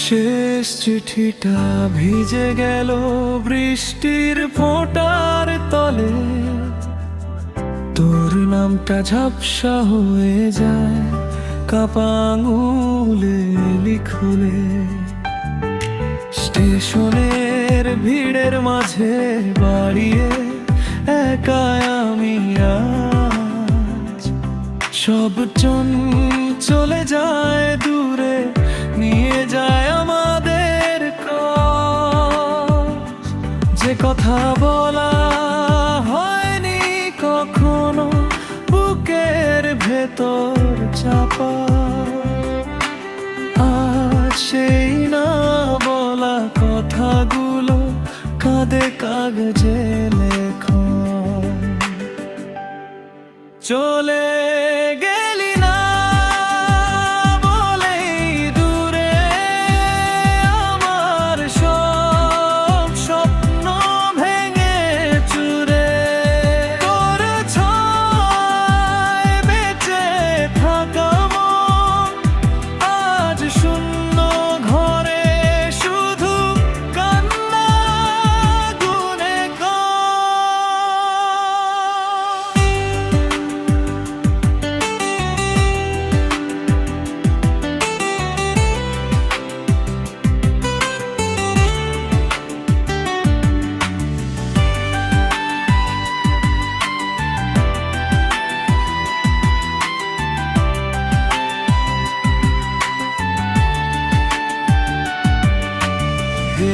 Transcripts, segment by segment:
শেষ চিঠিটা ভিজে গেল বৃষ্টির ফোঁটার তলে। তোর নামটা ঝাপসা হয়ে যায় কাপাঙুলে লিখলে। স্টেশনের ভিড়ের মাঝে বাড়িয়ে একা আমি সব চলে যায় দূরে, নিয়ে যায় কথা বলা হয়নি কখনো বুকের ভেতর চাপা। সেই না বলা কথাগুলো কাঁদে কাগজে লেখা চলে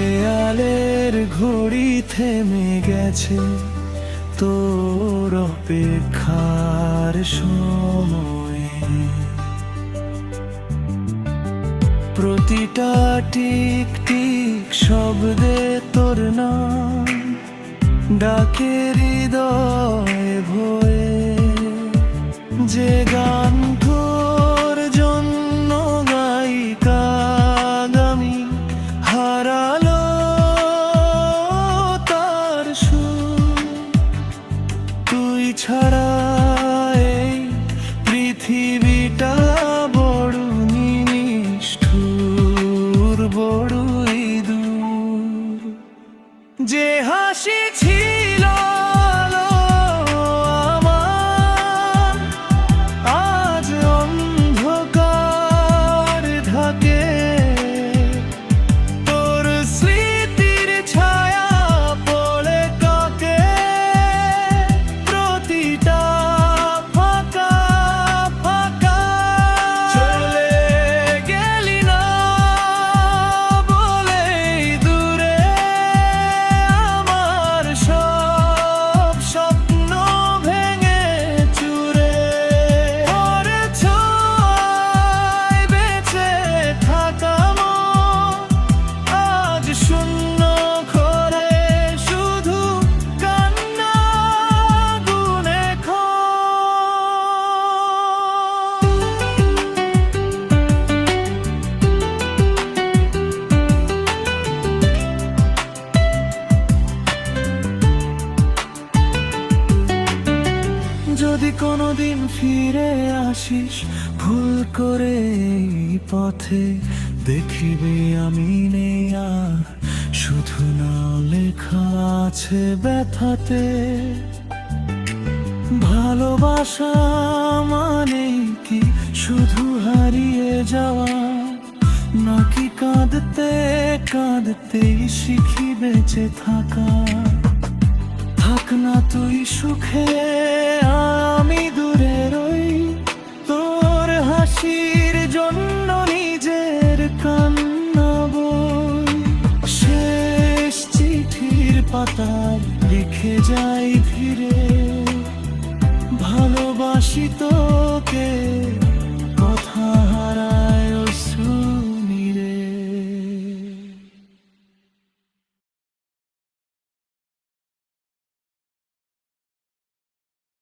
দেয়ালের ঘড়ি থেমে গেছে তোর অপেক্ষার সময়ে। প্রতিটা টিক টিক শব্দে তোর নাম ডাকে হৃদয় ভয়ে যে গান যে যদি কোনোদিন ফিরে আসিস, ভুল করে পথে দেখিবে আমি নেই আর শুধু না লেখা আছে ব্যথাতে। ভালোবাসা মানে কি? শুধু হারিয়ে যাওয়া? নাকি কাঁদতে কাঁদতেই শিখি বেঁচে থাকা? থাক না তুই সুখে লিখে যাই ধীরে ভালোবাসি তোকে।